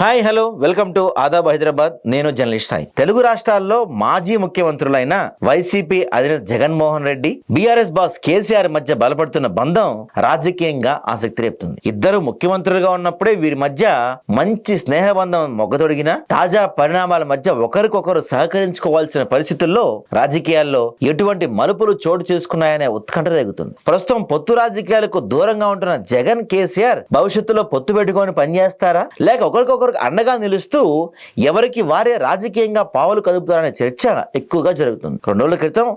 Hi hello welcome to Adaab Hyderabad నేను journalist Sai. Telugu రాష్ట్రాల్లో మాజీ ముఖ్యమంత్రులైన వైసీపీ అధినేత Jaganmohan Reddy BRS boss KCR మధ్య బలపడుతున్న బంధం రాజకీయంగా ఆసక్తి రేపుతుంది. ఇద్దరు ముఖ్యమంత్రులుగా ఉన్నప్పుడే వీరి మధ్య మంచి స్నేహబంధం మొగ్గతొడిగిన తాజా పరిణామాల మధ్య ఒకరికొకరు సహకరించుకోవాల్సిన పరిస్థితుల్లో రాజకీయాల్లో ఎటువంటి మలుపులు చోటు చేసుకున్నాయనే ఉత్కంఠ రేగుతుంది. ప్రస్తుతం పొత్తు రాజకీయాలకు దూరంగా ఉంటున్న జగన్ కేసీఆర్ భవిష్యత్తులో పొత్తు పెట్టుకొని పనిచేస్తారా? లేక ఒకరికొకరు అండగా నిలుస్తూ ఎవరికి వారే రాజకీయంగా పావులు కదుపుతారనే చర్చ ఎక్కువగా జరుగుతుంది. రెండు రోజుల క్రితం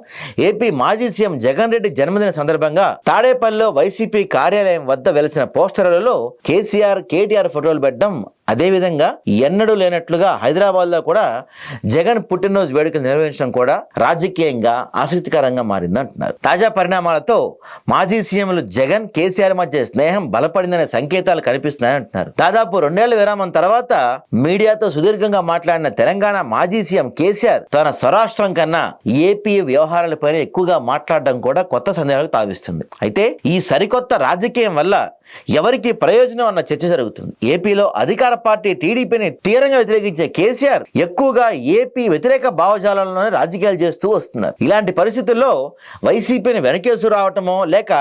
ఏపీ మాజీ సీఎం జగన్ రెడ్డి జన్మదిన సందర్భంగా తాడేపల్లిలో వైసీపీ కార్యాలయం వద్ద వెలిసిన పోస్టర్లలో కేసీఆర్ కేటీఆర్ ఫోటోలు పెట్టడం అదేవిధంగా ఎన్నడూ లేనట్లుగా హైదరాబాద్లో కూడా జగన్ పుట్టినరోజు వేడుకలు నిర్వహించడం కూడా రాజకీయంగా ఆసక్తికరంగా మారింది అంటున్నారు. తాజా పరిణామాలతో మాజీ సీఎంలు జగన్ కేసీఆర్ మధ్య స్నేహం బలపడిందనే సంకేతాలు కనిపిస్తున్నాయి అంటున్నారు. దాదాపు రెండేళ్ళ విరామం తర్వాత మీడియాతో సుదీర్ఘంగా మాట్లాడిన తెలంగాణ మాజీ సీఎం కేసీఆర్ తన స్వరాష్ట్రం కన్నా ఏపీ వ్యవహారాలపైన ఎక్కువగా మాట్లాడడం కూడా కొత్త సందేహాలకు తావిస్తుంది. అయితే ఈ సరికొత్త రాజకీయం వల్ల ఎవరికి ప్రయోజనం అన్న చర్చ జరుగుతుంది. ఏపీలో అధికార పార్టీ టీడీపీని తీవ్రంగా వ్యతిరేకించే కేసీఆర్ ఎక్కువగా ఏపీ వ్యతిరేక భావజాలంలోనే రాజకీయాలు చేస్తూ వస్తున్నారు. ఇలాంటి పరిస్థితుల్లో వైసీపీని వెనకేసు రావటమో లేక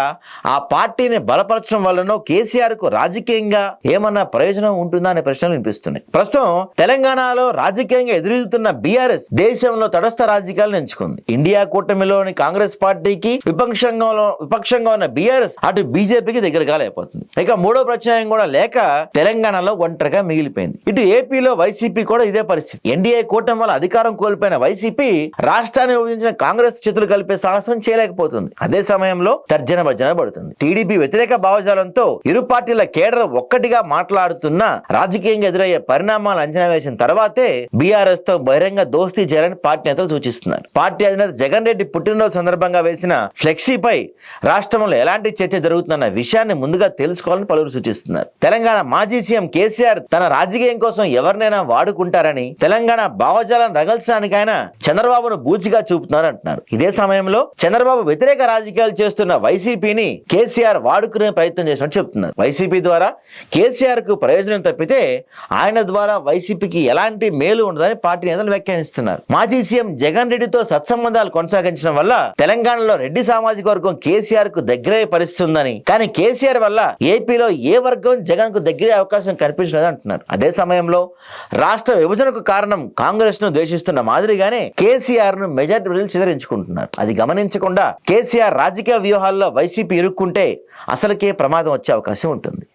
ఆ పార్టీని బలపరచడం వల్లనో కేసీఆర్కు రాజకీయంగా ఏమన్నా ప్రయోజనం ఉంటుందా అనే ప్రశ్నలు వినిపిస్తున్నాయి. ప్రస్తుతం తెలంగాణలో రాజకీయంగా ఎదురెదుతున్న బీఆర్ఎస్ దేశంలో తటస్థ రాజకీయాలను ఎంచుకుంది. ఇండియా కూటమిలోని కాంగ్రెస్ పార్టీకి విపక్షంగా విపక్షంగా ఉన్న బీఆర్ఎస్ అటు బీజేపీకి దగ్గరగా లేకపోతుంది. ఇక మూడో ప్రత్యాయం కూడా లేక తెలంగాణలో ఒంటరిగా మిగిలిపోయింది. ఇటు ఏపీలో వైసీపీ కూడా ఇదే పరిస్థితి. ఎన్డీఏ కూటమి వల్ల అధికారం కోల్పోయిన వైసీపీ రాష్ట్రాన్ని విభజించిన కాంగ్రెస్ చేతులు కలిపే సాహసం చేయలేకపోతుంది. అదే సమయంలో తర్జన భర్జన పడుతుంది. టీడీపీ వ్యతిరేక భావజాలంతో ఇరు పార్టీల కేడర్ ఒక్కటిగా మాట్లాడుతున్న రాజకీయంగా ఎదురయ్యే పరిణామాలు అంచనా వేసిన తర్వాతే బీఆర్ఎస్తో బహిరంగ దోస్తీ చేయాలని పార్టీ నేతలు సూచిస్తున్నారు. పార్టీ అధినేత జగన్ రెడ్డి పుట్టినరోజు సందర్భంగా వేసిన ఫ్లెక్సీపై రాష్ట్రంలో ఎలాంటి చర్చ జరుగుతుందన్న విషయాన్ని ముందుగా తెలుసుకోవాలని పలువురు సూచిస్తున్నారు. తెలంగాణ మాజీ సీఎం కేసీఆర్ తన రాజకీయం కోసం ఎవరినైనా వాడుకుంటారని తెలంగాణ భావజాలను రగల్చడానికి ఆయన చంద్రబాబును బూచిగా చూపుతున్నారు అంటున్నారు ఇదే సమయంలో చంద్రబాబు వ్యతిరేక రాజకీయాలు చేస్తున్న వైసీపీని కేసీఆర్ వాడుకునే ప్రయత్నం చేసినట్టు చెప్తున్నారు. వైసీపీ ద్వారా కేసీఆర్కు ప్రయోజనం తప్పితే ఆయన ద్వారా వైసీపీకి ఎలాంటి మేలు ఉండదని పార్టీ నేతలు వ్యాఖ్యానిస్తున్నారు. మాజీ సీఎం జగన్ రెడ్డితో సత్సంబంధాలు కొనసాగించడం వల్ల తెలంగాణలో రెడ్డి సామాజిక వర్గం కేసీఆర్కు దగ్గరే పరిస్థితి ఉందని కానీ కేసీఆర్ వల్ల ఏపీలో ఏ వర్గం జగన్కు దగ్గరే అవకాశం కనిపించలేదంటున్నారు. అంటున్నారు అదే సమయంలో రాష్ట్ర విభజనకు కారణం కాంగ్రెస్ను ద్వేషిస్తున్న మాదిరిగానే కేసీఆర్ను మెజార్టీ ప్రజలు చిదరించుకుంటున్నారు. అది గమనించకుండా కేసీఆర్ రాజకీయ వ్యూహాల్లో వైసీపీ ఇరుక్కుంటే అసలుకే ప్రమాదం వచ్చే అవకాశం ఉంటుంది.